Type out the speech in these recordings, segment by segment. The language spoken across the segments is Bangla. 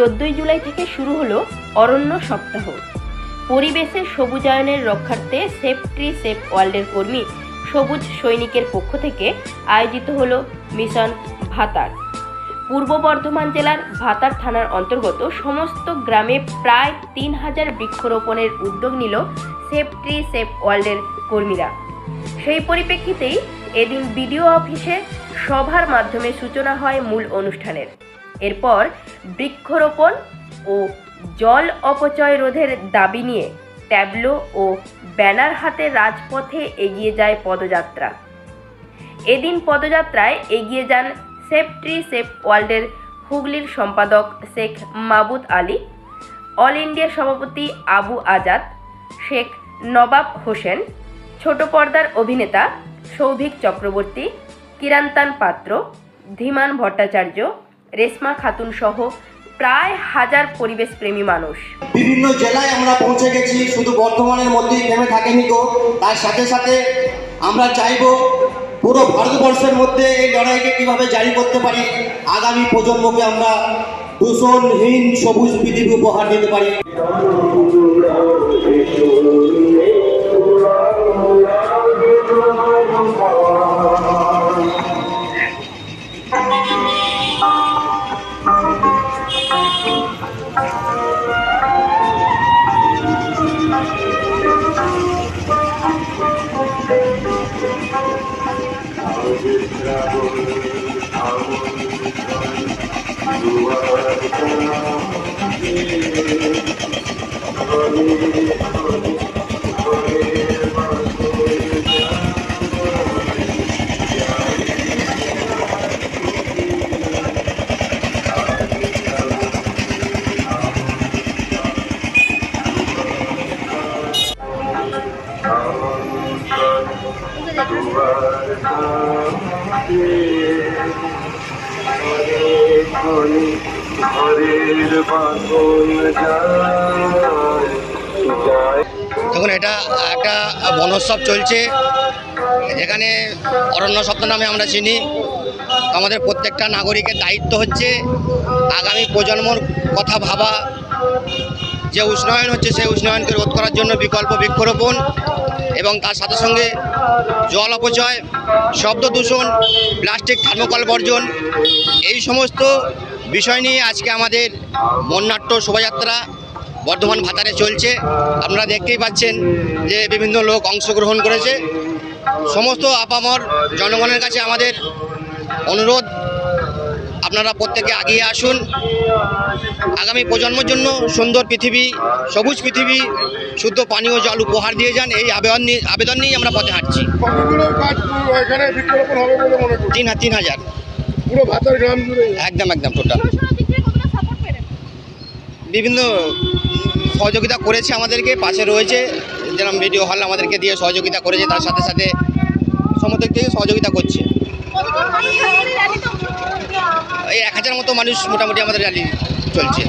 চোদ্দই জুলাই থেকে শুরু হলো অরণ্য সপ্তাহ। পরিবেশের সবুজায়নের রক্ষার্থে সেফ ট্রি, সেফ ওয়ার্ল্ডের কর্মী সবুজ সৈনিকের পক্ষ থেকে আয়োজিত হলো মিশন ভাতার। পূর্ব বর্ধমান জেলার ভাতার থানার অন্তর্গত সমস্ত গ্রামে প্রায় তিন হাজার বৃক্ষরোপণের উদ্যোগ নিল সেফ ট্রি, সেফ ওয়ার্ল্ডের কর্মীরা। সেই পরিপ্রেক্ষিতেই এদিন বিডিও অফিসে সভার মাধ্যমে সূচনা হয় মূল অনুষ্ঠানের। এরপর বৃক্ষরোপণ ও জল অপচয় রোধের দাবি নিয়ে ট্যাবলো ও ব্যানার হাতে রাজপথে এগিয়ে যায় পদযাত্রা। এদিন পদযাত্রায় এগিয়ে যান সেফ ট্রি সেফ ওয়ার্ল্ডের হুগলির সম্পাদক শেখ মাবুদ আলী, অল ইন্ডিয়া সভাপতি আবু আজাদ, শেখ নবাব হোসেন, ছোট পর্দার অভিনেতা সৌভিক চক্রবর্তী, কিরান্তান পাত্র, ধীমান ভট্টাচার্য রেশমা খাতুন সহ প্রায় হাজার পরিবেশপ্রেমী মানুষ। বিভিন্ন জেলায় আমরা পৌঁছে গেছি শুধু বর্ধমানের মধ্যেই থেমে থাকেনি গো। তার সাথে সাথে আমরা চাইব পুরো ভারতবর্ষের মধ্যে এই লড়াইকে কীভাবে জারি করতে পারি আগামী প্রজন্মকে আমরা দূষণহীন সবুজ পৃথিবী উপহার দিতে পারি। Thank you. ঘরের বাঁধন যায়। দেখুন, এটা একটা বনোৎসব চলছে। এখানে অরণ্য সপ্তাহ নামে আমরা চিনি। আমাদের প্রত্যেকটা নাগরিকের দায়িত্ব হচ্ছে আগামী প্রজন্মর কথা ভাবা। যে উষ্ণায়ন হচ্ছে, সেই উষ্ণায়নকে রোধ করার জন্য বিকল্প বৃক্ষরোপণ এবং তার সাথে সঙ্গে জল অপচয়, শব্দ দূষণ, প্লাস্টিক, থার্মোকল বর্জন, এই সমস্ত বিষয় নিয়ে আজকে আমাদের বন্যাট্য শোভাযাত্রা বর্ধমান ভাতারে চলছে। আপনারা দেখতেই পাচ্ছেন যে বিভিন্ন লোক অংশগ্রহণ করেছে। সমস্ত আপামর জনগণের কাছে আমাদের অনুরোধ আপনারা প্রত্যেকে আগিয়ে আসুন। আগামী প্রজন্মের জন্য সুন্দর পৃথিবী সবুজ পৃথিবী শুদ্ধ পানীয় জল উপহার দিয়ে যান। এই আবেদন নিয়ে আবেদন নিয়েই আমরা পথে হাঁটছি। তিন তিন হাজার। একদম একদম টোটাল। বিভিন্ন সহযোগিতা করেছে আমাদেরকে পাশে রয়েছে। যেরকম ভিডিও হল আমাদেরকে দিয়ে সহযোগিতা করেছে তার সাথে সাথে সমস্ত থেকে সহযোগিতা করছে এই এক হাজার মতো মানুষ মোটামুটি আমাদের র্যালি চলছে।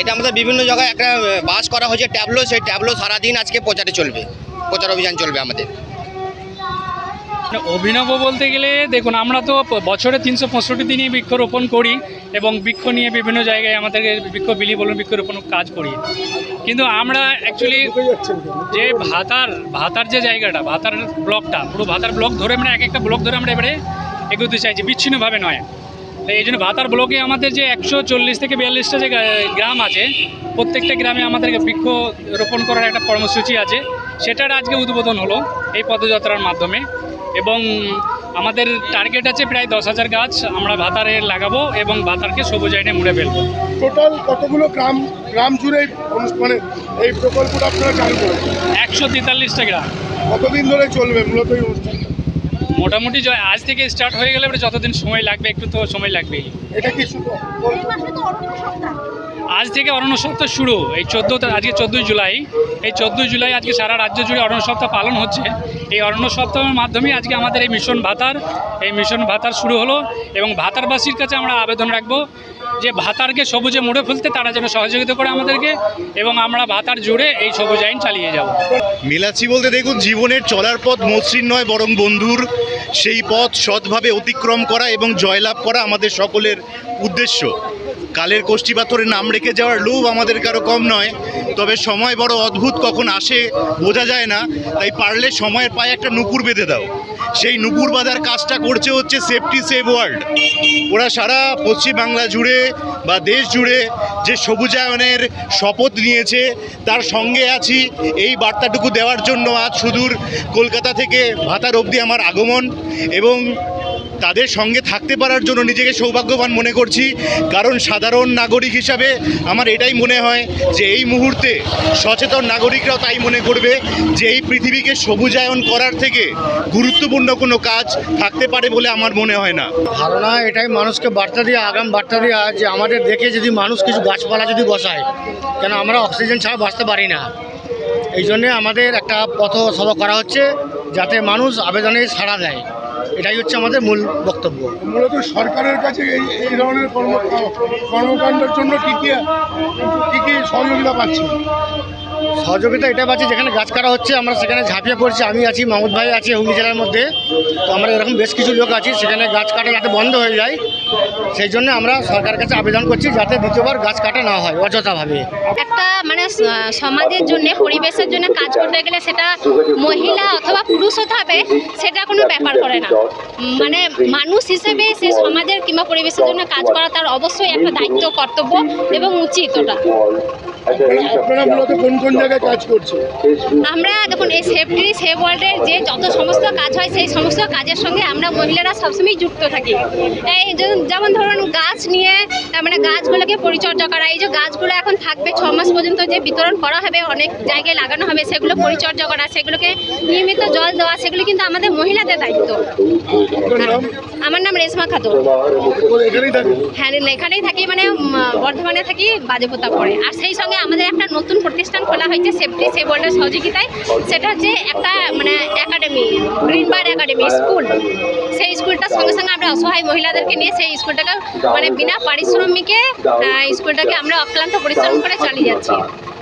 এটা আমাদের বিভিন্ন জায়গায় একটা বাস করা হয়েছে ট্যাবলো সেই ট্যাবলো সারাদিন আজকে প্রচারে চলবে। প্রচার অভিযান চলবে আমাদের। মানে অভিনব বলতে গেলে দেখুন আমরা তো বছরে তিনশো পঁয়ষট্টি দিনই বৃক্ষরোপণ করি এবং বৃক্ষ নিয়ে বিভিন্ন জায়গায় আমাদেরকে বৃক্ষ বিলি বলুন বৃক্ষরোপণ কাজ করি। কিন্তু আমরা অ্যাকচুয়ালি? যে ভাতার ভাতার যে জায়গাটা, ভাতার ব্লকটা, পুরো ভাতার ব্লক ধরে আমরা এক একটা ব্লক ধরে আমরা এবারে এগোতে চাইছি, বিচ্ছিন্নভাবে নয় তো এই জন্য ভাতার ব্লকে আমাদের যে একশো চল্লিশ থেকে বিয়াল্লিশটা যে গ্রাম আছে, প্রত্যেকটা গ্রামে আমাদের বৃক্ষ রোপণ করার একটা কর্মসূচি আছে সেটার আজকে উদ্বোধন হলো এই পদযাত্রার মাধ্যমে এবং আমাদের টার্গেট আছে প্রায় দশ হাজার গাছ আমরা ভাতারে লাগাবো এবং ভাতারকে সবুজ আইনে মুড়ে ফেলব। টোটাল কতগুলো গ্রাম গ্রাম জুড়ে মানে এই প্রকল্পটা আপনারা চালু করেছেন একশো তেতাল্লিশটা গ্রাম। কতদিন ধরে চলবে মূলত এই অনুষ্ঠানটা মোটামুটি য- আজ থেকে স্টার্ট হয়ে গেলে যতদিন সময় লাগবে একটু তো সময় লাগবেই। এটা কি আজ থেকে অরণ্য সপ্তাহ শুরু। এই চোদ্দ আজকে চোদ্দোই জুলাই। এই চোদ্দোই জুলাই আজকে সারা রাজ্য জুড়ে অরণ্য সপ্তাহ পালন হচ্ছে। এই অরণ্য সপ্তাহের মাধ্যমে আজকে আমাদের এই মিশন ভাতার এই মিশন ভাতার শুরু হলো এবং ভাতারবাসীর কাছে আমরা আবেদন রাখব যে ভাতারকে সবুজে মুড়ে ফেলতে তারা যেন সহযোগিতা করে আমাদেরকে এবং আমরা ভাতার জুড়ে এই সবুজ আইন চালিয়ে যাব। মিলাচ্ছি বলতে দেখুন, জীবনের চলার পথ মসৃণ নয়, বরং বন্ধুর সেই পথ সৎভাবে অতিক্রম করা এবং জয়লাভ করা আমাদের সকলের উদ্দেশ্য। কালের কোষ্ঠী পাথরে নাম রেখে যাওয়ার লোভ আমাদের কারও কম নয়। তবে সময় বড় অদ্ভুত, কখন আসে বোঝা যায় না। তাই পারলে সময়ের পায়ে একটা নুপুর বেঁধে দাও। সেই নুপুর বাঁধার কাজটা করছে হচ্ছে সেফটি সেভ ওয়ার্ল্ড ওরা সারা পশ্চিমবাংলা জুড়ে বা দেশ জুড়ে যে সবুজায়নের শপথ নিয়েছে, তার সঙ্গে আছি। এই বার্তাটুকু দেওয়ার জন্য আজ সুদূর কলকাতা থেকে ভাতার অবধি আমার আগমন এবং তাদের সঙ্গে থাকতে পারার জন্য নিজেকে সৌভাগ্যবান মনে করছি। কারণ সাধারণ নাগরিক হিসাবে আমার এটাই মনে হয় যে এই মুহূর্তে সচেতন নাগরিকরাও তাই মনে করবে যে এই পৃথিবীকে সবুজায়ন করার থেকে গুরুত্বপূর্ণ কোনো কাজ থাকতে পারে বলে আমার মনে হয় না। ধারণা এটাই, মানুষকে বার্তা দিয়ে, আগাম বার্তা দেওয়া যে আমাদের দেখে যদি মানুষ কিছু গাছপালা যদি বসায়, কেন আমরা অক্সিজেন ছাড়া বাঁচতে পারি না? এই জন্যে আমাদের একটা পথ সভা করা হচ্ছে। যাতে মানুষ আবেদনে সাড়া দেয়। এটাই হচ্ছে আমাদের মূল বক্তব্য। মূলত সরকারের কাছে এই এই ধরনের কর্ম কর্মকাণ্ডের জন্য কী কী কী কী সহযোগিতা পাচ্ছি সহযোগিতা এটা পাচ্ছি যেখানে গাছ কাটা হচ্ছে আমরা সেখানে ঝাঁপিয়ে পড়ছি আমি আছি মাহমুদ ভাই আছে হুগলি জেলার মধ্যে তো আমরা এরকম বেশ কিছু লোক আছি সেখানে গাছ কাটা যাতে বন্ধ হয়ে যায় সেই জন্য আমরা সরকারের কাছে আবেদন করছি যাতে দ্বিতীয়বার গাছ কাটা না হয় অযথাভাবে। একটা মানে সমাজের জন্য পরিবেশের জন্য কাজ করতে গেলে সেটা মহিলা অথবা পুরুষ হতে হবে সেটা কোনো ব্যাপার করে না। মানে মানুষ হিসেবে সে সমাজের কিংবা পরিবেশের জন্য কাজ করা তার অবশ্যই একটা দায়িত্ব কর্তব্য এবং উচিত ওটা। আমরা দেখুন এই সেফটি সেভ ওয়ার্ল্ডের যে যত সমস্ত কাজ হয় সেই সমস্ত কাজের সঙ্গে আমরা মহিলারা সবসময় যুক্ত থাকি। এই যেমন ধরুন গাছ নিয়ে মানে গাছগুলোকে পরিচর্যা করা এই যে গাছগুলো এখন থাকবে ছ মাস পর্যন্ত যে বিতরণ করা হবে অনেক জায়গায় লাগানো হবে সেগুলো পরিচর্যা করা সেগুলোকে নিয়মিত জল দেওয়া সেগুলো কিন্তু আমাদের মহিলাদের দায়িত্ব। আমার নাম রেশমা খাতুন। হ্যাঁ এখানেই থাকি মানে বর্ধমানে থাকি বাজেপোতা পড়ে। আর সেই সঙ্গে আমাদের একটা নতুন প্রতিষ্ঠান খোলা হয়েছে সেফটি সেভ ওয়ার্ল্ডের সহযোগিতায়। সেটা হচ্ছে একটা মানে academy green bar academy school সেই স্কুলটার সঙ্গে সঙ্গে আমরা অসহায় মহিলাদেরকে নিয়ে সেই স্কুলটাকে মানে বিনা পারিশ্রমিকে স্কুলটাকে আমরা অক্লান্ত পরিশ্রম করে চালিয়ে যাচ্ছি।